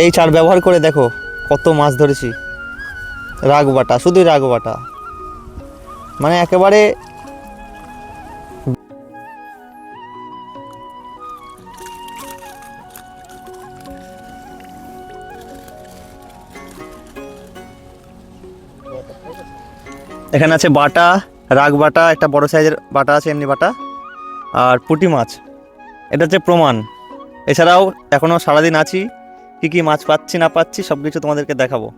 এই চার ব্যবহার করে দেখো, কত মাছ ধরেছি। রাগ বাটা শুধুই রাগ বাটা। মানে একেবারে এখানে আছে বাটা, রাগ বাটা, একটা বড় সাইজের বাটা আছে, এমনি বাটা। আর পুঁটি মাছ, এটা হচ্ছে প্রমাণ। এছাড়াও এখনও সারাদিন আছি। কি কি মাছ পাচ্ছি, না পাচ্ছি সব কিছু তোমাদেরকে দেখাবো।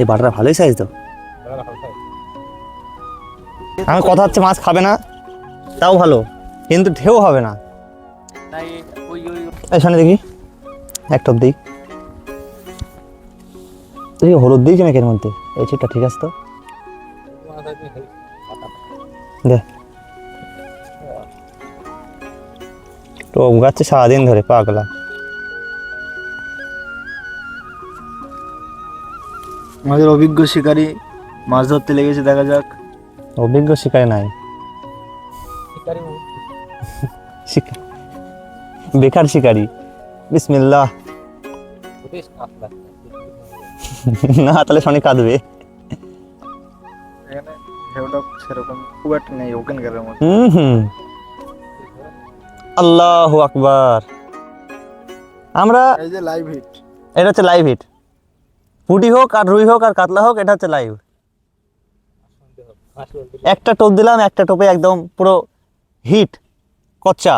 এই বাটাটা ভালোই সাইজ তো। আমার কথা হচ্ছে মাছ খাবে না, তাও ভালো, কিন্তু ঢেউ হবে না। এই দেখি এক টপ দিই হলুদ দিয়েছি নাকি এর মধ্যে? এই ঠিক আছে তো? দে। তো গাচ্ছে সারাদিন ধরে পাগলা। আমাদের অভিজ্ঞ শিকারী মাছ ধরতে লেগেছে দেখা যাক। অভিজ্ঞ শিকারি নাই। বেকার শিকারি। বিসমিল্লাহ। না তাহলে শনি কাঁদবে। ঢেউটা সেরকম খুব একটা নেই ওখানকারের মতো। হুম হুম। আল্লাহ আকবার। আমরা এই যে লাইভ হিট এটা হচ্ছে লাইভ হিট পুটি হোক আর রুই হোক আর কাতলা হোক এটা হচ্ছে লাইভ একটা টোপ দিলাম একটা টোপে একদম পুরো হিট কচ্চা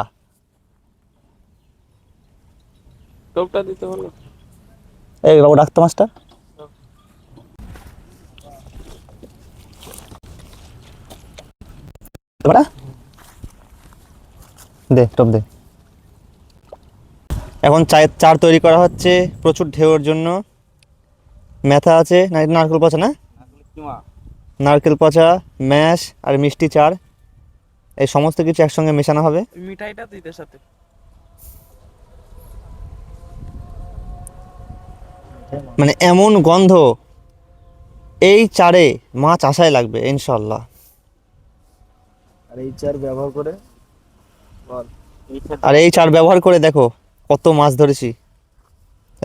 টোপটা দিতে হলো। এই বাবু ডাক্তার মাস্টার দে টপ দে। এখন চায়ের চার তৈরি করা হচ্ছে প্রচুর ঢেউয়ের জন্য। মেথা আছে নারকেল পচা না? নারকেল পচা ম্যাশ আর মিষ্টি চার। এই সমস্ত কিছু একসঙ্গে মেশানো হবে। মিঠাইটা দিতে সাথে। মানে এমন গন্ধ এই চারে মাছ আশায় লাগবে ইনশাল্লাহ। আর এই চার ব্যবহার করে বল। আর এই চার ব্যবহার করে দেখো কত মাছ ধরেছি।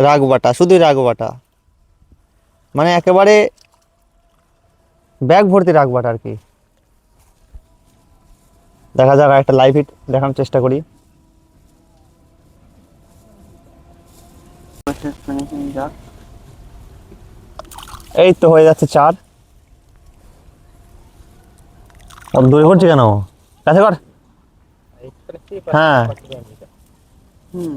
রাগ বাটা শুধুই রাগ বাটা। মানে একেবারে ব্যাগ ভর্তি রাগ বাটা আর কি। দেখা যাক আর একটা লাইভ হিট দেখানোর চেষ্টা করি। এই তো হয়ে যাচ্ছে চার। ও দূরে করছি কেন কাছে কর হ্যাঁ হুম